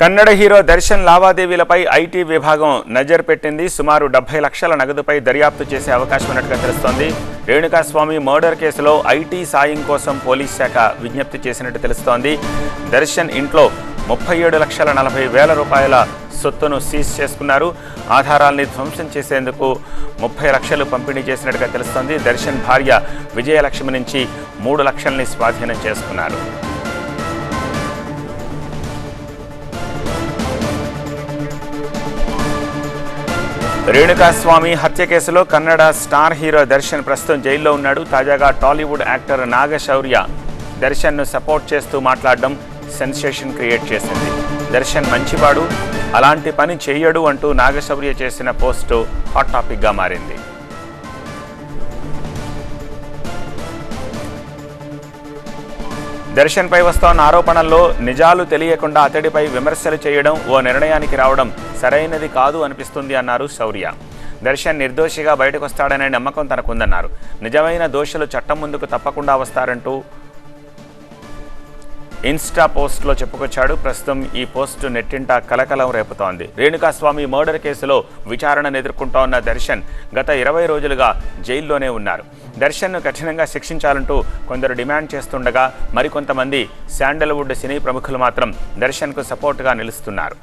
Kannada hero Darshan లావాదేవీలపై IT విభాగం నజర్ పెట్టింది. సుమారు డెబ్బై లక్షల నగదుపై దర్యాప్తు చేసే అవకాశం ఉన్నట్టుగా తెలుస్తోంది. రేణుకాస్వామి మర్డర్ కేసులో ఐటీ సాయం కోసం పోలీస్ శాఖ విజ్ఞప్తి చేసినట్టు తెలుస్తోంది. దర్శన్ ఇంట్లో ముప్పై ఏడు లక్షల నలభై వేల రూపాయల సొత్తును సీజ్ చేసుకున్నారు. ఆధారాల్ని ధ్వంసం చేసేందుకు ముప్పై లక్షలు పంపిణీ చేసినట్టుగా తెలుస్తోంది. దర్శన్ భార్య విజయలక్ష్మి నుంచి మూడు లక్షల్ని స్వాధీనం చేసుకున్నారు. రేణుకాస్వామి హత్య కేసులో కన్నడ స్టార్ హీరో దర్శన్ ప్రస్తుతం జైల్లో ఉన్నాడు. తాజాగా టాలీవుడ్ యాక్టర్ నాగశౌర్య దర్శన్ను సపోర్ట్ చేస్తూ మాట్లాడడం సెన్సేషన్ క్రియేట్ చేసింది. దర్శన్ మంచివాడు అలాంటి పని చేయడు అంటూ నాగశౌర్య చేసిన పోస్టు హాట్ టాపిక్గా మారింది. దర్శన్పై వస్తోన్న ఆరోపణల్లో నిజాలు తెలియకుండా అతడిపై విమర్శలు చేయడం ఓ నిర్ణయానికి రావడం సరైనది కాదు అనిపిస్తుంది అన్నారు శౌర్య. దర్శన్ నిర్దోషిగా బయటకు వస్తాడనే నమ్మకం తనకుందన్నారు. నిజమైన దోషులు చట్టం ముందుకు తప్పకుండా వస్తారంటూ ఇన్స్టా పోస్ట్లో చెప్పుకొచ్చాడు. ప్రస్తుతం ఈ పోస్ట్ నెట్టింట కలకలం రేపుతోంది. రేణుకాస్వామి మర్డర్ కేసులో విచారణను ఎదుర్కొంటోన్న దర్శన్ గత ఇరవై రోజులుగా జైల్లోనే ఉన్నారు. దర్శన్ను కఠినంగా శిక్షించాలంటూ కొందరు డిమాండ్ చేస్తుండగా మరికొంతమంది శాండల్వుడ్ సినీ ప్రముఖులు మాత్రం దర్శన్కు సపోర్ట్గా నిలుస్తున్నారు.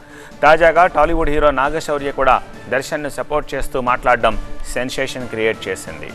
తాజాగా టాలీవుడ్ హీరో నాగశౌర్య కూడా దర్శన్ను సపోర్ట్ చేస్తూ మాట్లాడడం సెన్సేషన్ క్రియేట్ చేసింది.